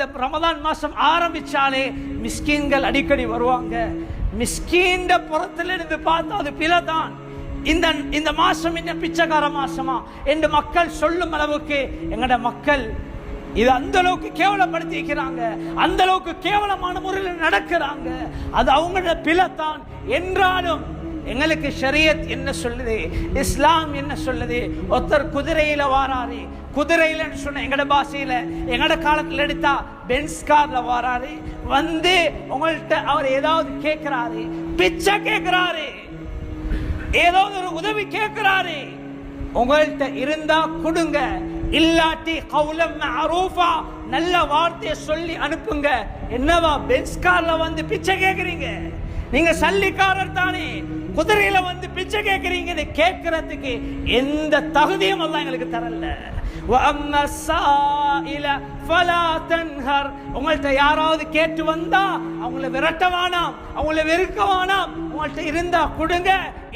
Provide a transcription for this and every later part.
இந்த ரமதான் மாதம் ஆரம்பித்தாலே மிஸ்கீன்கள் அடிக்கடி வருவாங்க. மிஸ்கீன்ற புறத்தில் இருந்து பார்த்தா அது பிழைதான். இந்த இந்த மாதம் என்ன பிச்சைக்கார மாசமா? என்று மக்கள் சொல்லும் அளவுக்கு எங்கட மக்கள் இது அந்த அளவுக்கு கேவலப்படுத்தி இருக்கிறாங்க அந்த அளவுக்கு கேவலமான முறையில் நடக்கிறாங்க. அது அவங்களோட பிழைத்தான் என்றாலும் எங்களுக்கு ஷரியத் என்ன சொல்லுது? இஸ்லாம் என்ன சொல்லுது? ஒருத்தர் குதிரையில வாராரு. குதிரையிலன்னு சொன்ன எங்கட பாஷையில எங்கட காலத்துல எடுத்தா பென்ஸ் கார்ல வாராரு. வந்து உங்கள்கிட்ட அவர் ஏதாவது கேட்கிறாரு பிச்சை கேட்கிறாரு ஏதாவது ஒரு உதவி கேட்கிறாரு உங்கள்கிட்ட இருந்தா கொடுங்க. இல்லாட்டி கவுலம் அரூஃபா நல்ல வார்த்தையை சொல்லி அனுப்புங்க. என்னவா பென்ஸ் கார்ல வந்து பிச்சை கேட்குறீங்க நீங்க சல்லிக்காரர் தானே. குதிரையில வந்து பிச்சை கேட்கறீங்க இதை கேட்கறதுக்கு எந்த தகுதியும் எல்லாம் எங்களுக்கு தரல. உங்கள்கிட்ட யாராவது கேட்டு வந்தா அவங்கள விரட்ட வேணாம் அவங்கள வெறுக்க உங்கள்கிட்ட இருந்தா கொடுங்க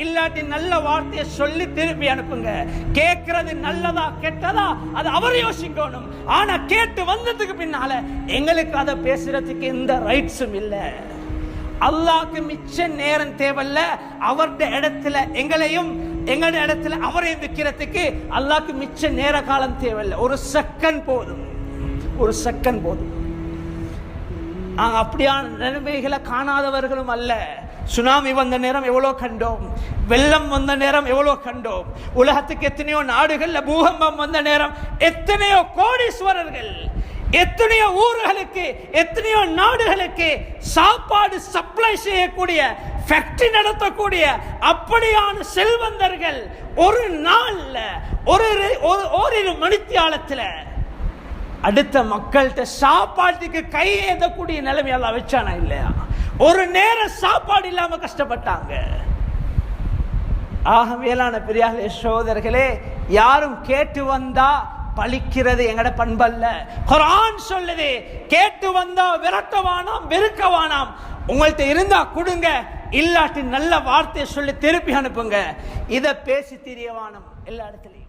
இல்லாட்டி நல்ல வார்த்தையை சொல்லி திருப்பி அனுப்புங்க. கேட்கறது நல்லதா கெட்டதா அது அவர் யோசிக்கணும். ஆனா கேட்டு வந்ததுக்கு பின்னால எங்களுக்கு அதை பேசுறதுக்கு எந்த ரைட்ஸும் இல்லை. அல்லாக்கு மிச்ச நேரம் தேவையில்ல. அவருடைய இடத்துல எங்களையும் எங்களுடைய இடத்துல அவரையும் விற்கிறதுக்கு அல்லாக்கு மிச்ச நேர காலம் தேவையில்லை. ஒரு செகண்ட் போதும். ஒரு செகண்ட் போதும். அப்படியான நிலைமைகளை காணாதவர்களும் அல்ல. சுனாமி வந்த நேரம் எவ்வளோ கண்டோம். வெள்ளம் வந்த நேரம் எவ்வளோ கண்டோம். உலகத்துக்கு எத்தனையோ நாடுகள்ல பூகம்பம் வந்த நேரம் எத்தனையோ கோடீஸ்வரர்கள் எத்தனையோ ஊர்களுக்கு எத்தனையோ நாடுகளுக்கு சாப்பாடு சப்ளை செய்யக்கூடிய ஃபேக்டரி நடத்தக்கூடிய அப்படியான செல்வந்தர்கள் ஒரு நாள்ல ஒரு ஒரு ஓரிரு மணித்தியாலத்தில் அடுத்த மக்கள்கிட்ட சாப்பாட்டுக்கு கை ஏதக்கூடிய நிலைமையெல்லாம் வச்சானா இல்லையா? ஒரு நேரம் சாப்பாடு இல்லாம கஷ்டப்பட்டாங்க. ஆக மேலான பெரியார்களே சோதர்களே யாரும் கேட்டு வந்தா பழிக்கிறது எங்கட பண்பல்ல. குரான் சொல்லுது கேட்டு வந்தா விரட்டவானாம் வெறுக்கவானாம். உங்கள்கிட்ட இருந்தா கொடுங்க இல்லாட்டி நல்ல வார்த்தையை சொல்லி திருப்பி அனுப்புங்க. இதை பேசி தெரியவானம் எல்லா இடத்துலையும்.